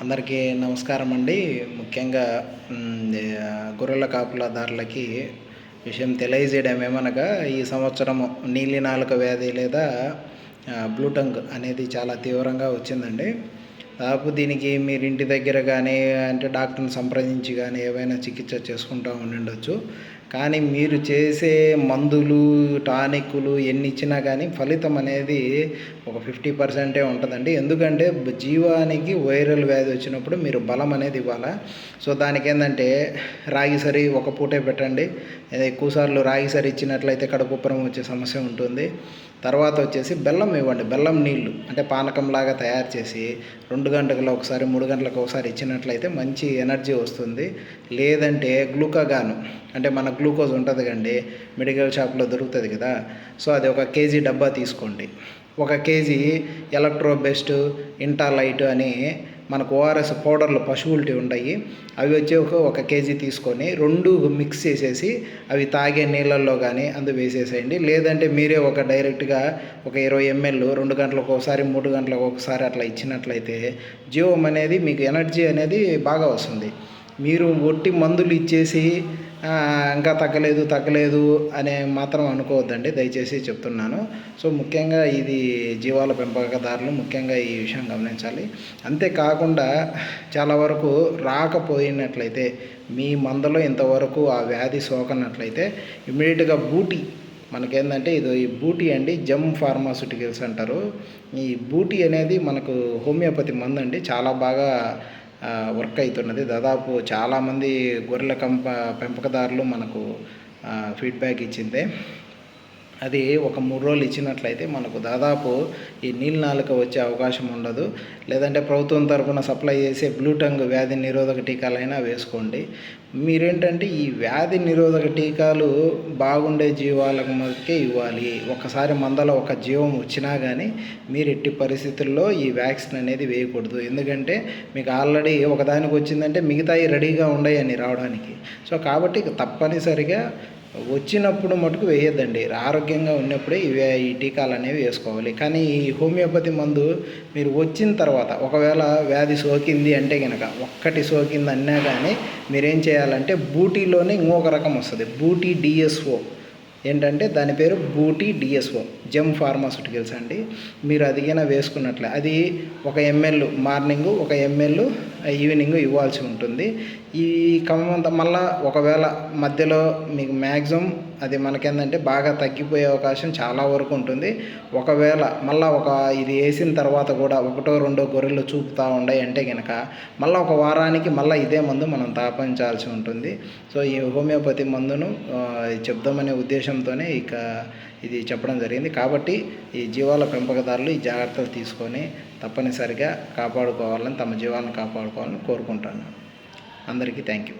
అందరికీ నమస్కారం అండి. ముఖ్యంగా గొర్రెల కాపులదారులకి విషయం తెలియజేయడం ఏమనగా ఈ సంవత్సరం నీలి నాలుక వ్యాధి లేదా బ్లూటంగ్ అనేది చాలా తీవ్రంగా వచ్చిందండి. దాదాపు దీనికి మీరు ఇంటి దగ్గర కానీ అంటే డాక్టర్ని సంప్రదించి కానీ ఏవైనా చికిత్స చేసుకుంటూ ఉండొచ్చు కానీ మీరు చేసే మందులు టానిక్లు ఎన్ని ఇచ్చినా కానీ ఫలితం అనేది ఒక ఫిఫ్టీ పర్సెంటే ఉంటుందండి. ఎందుకంటే జీవానికి వైరల్ వ్యాధి వచ్చినప్పుడు మీరు బలం అనేది ఇవ్వాలా? సో దానికి ఏంటంటే రాగి సరి ఒక పూటే పెట్టండి. ఎక్కువసార్లు రాగి సరి ఇచ్చినట్లయితే కడుపుబ్బరం వచ్చే సమస్య ఉంటుంది. తర్వాత వచ్చేసి బెల్లం ఇవ్వండి. బెల్లం నీళ్ళు అంటే పానకంలాగా తయారు చేసి రెండు గంటలకు ఒకసారి మూడు గంటలకు ఒకసారి ఇచ్చినట్లయితే మంచి ఎనర్జీ వస్తుంది. లేదంటే గ్లూకాగాను అంటే మన గ్లూకోజ్ ఉంటుంది కండి మెడికల్ షాప్లో దొరుకుతుంది కదా. సో అది ఒక కేజీ డబ్బా తీసుకోండి. ఒక కేజీ ఎలక్ట్రో బెస్ట్ ఇంటాలైట్ అని మనకు ఓఆర్ఎస్ పౌడర్లు పశువులటి ఉంటాయి. అవి వచ్చి ఒక ఒక కేజీ తీసుకొని రెండు మిక్స్ చేసేసి అవి తాగే నీళ్ళల్లో కానీ అందు వేసేసేయండి. లేదంటే మీరే ఒక డైరెక్ట్గా ఒక ఇరవై ఎంఎల్ రెండు గంటలకు ఒకసారి మూడు గంటలకు ఒకసారి అట్లా ఇచ్చినట్లయితే జీవం అనేది మీకు ఎనర్జీ అనేది బాగా వస్తుంది. మీరు ఒట్టి మందులు ఇచ్చేసి ఇంకా తగ్గలేదు తగ్గలేదు అనే మాత్రం అనుకోవద్దండి. దయచేసి చెప్తున్నాను. సో ముఖ్యంగా ఇది జీవాల పెంపకదారులు ముఖ్యంగా ఈ విషయం గమనించాలి. అంతేకాకుండా చాలా వరకు రాకపోయినట్లయితే మీ మందలో ఇంతవరకు ఆ వ్యాధి సోకనట్లయితే ఇమీడియట్గా బూటీ మనకేందంటే ఇది ఈ బూటీ అండి జమ్ ఫార్మాస్యూటికల్స్ అంటారు. ఈ బూటీ అనేది మనకు హోమియోపతి మందు అండి చాలా బాగా వర్క్ అవుతున్నది దాదాపు చాలామంది గొర్రెల కంప పెంపకదారులు మనకు ఫీడ్బ్యాక్ ఇచ్చిందే. అది ఒక మూడు రోజులు ఇచ్చినట్లయితే మనకు దాదాపు ఈ నీళ్ళ నాలుక వచ్చే అవకాశం ఉండదు. లేదంటే ప్రభుత్వం తరపున సప్లై చేసే బ్లూటంగ్ వ్యాధి నిరోధక టీకాలైనా వేసుకోండి. మీరేంటంటే ఈ వ్యాధి నిరోధక టీకాలు బాగుండే జీవాలకు మటుకే ఇవ్వాలి. ఒకసారి మందలో ఒక జీవం వచ్చినా కానీ మీరు ఎట్టి పరిస్థితుల్లో ఈ వ్యాక్సిన్ అనేది వేయకూడదు. ఎందుకంటే మీకు ఆల్రెడీ ఒకదానికి వచ్చిందంటే మిగతాయి రెడీగా ఉండయని రావడానికి. సో కాబట్టి తప్పనిసరిగా వచ్చినప్పుడు మటుకు వేయద్దండి. ఆరోగ్యంగా ఉన్నప్పుడే ఇవి ఈ టీకాలు అనేవి వేసుకోవాలి. కానీ ఈ హోమియోపతి మందు మీరు వచ్చిన తర్వాత ఒకవేళ వ్యాధి సోకింది అంటే కనుక ఒక్కటి సోకింది అన్నా కానీ మీరేం చేయాలంటే బూటీలోనే ఇంకొక రకం వస్తుంది. బూటీ డిఎస్ఓ ఏంటంటే దాని పేరు బూటీ డిఎస్ఓ జెమ్ ఫార్మాస్యూటికల్స్ అండి. మీరు అదిగిన వేసుకున్నట్లే అది ఒక ఎంఎల్ మార్నింగ్ ఒక ఎంఎల్ ఈవినింగ్ ఇవ్వాల్సి ఉంటుంది. ఈ క్రమం మళ్ళా ఒకవేళ మధ్యలో మీకు మ్యాక్సిమం అది మనకేందంటే బాగా తగ్గిపోయే అవకాశం చాలా వరకు ఉంటుంది. ఒకవేళ మళ్ళీ ఒక ఇది వేసిన తర్వాత కూడా ఒకటో రెండో గొర్రెలు చూపుతూ ఉన్నాయి అంటే కనుక మళ్ళీ ఒక వారానికి మళ్ళీ ఇదే మందు మనం తాపించాల్సి ఉంటుంది. సో ఈ హోమియోపతి మందును చెప్దామనే ఉద్దేశంతోనే ఇక ఇది చెప్పడం జరిగింది. కాబట్టి ఈ జీవాల పెంపకదారులు ఈ జాగ్రత్తలు తీసుకొని తప్పనిసరిగా కాపాడుకోవాలని తమ జీవాలను కాపాడుకోవాలని కోరుకుంటాను అందరికీ థ్యాంక్ యూ.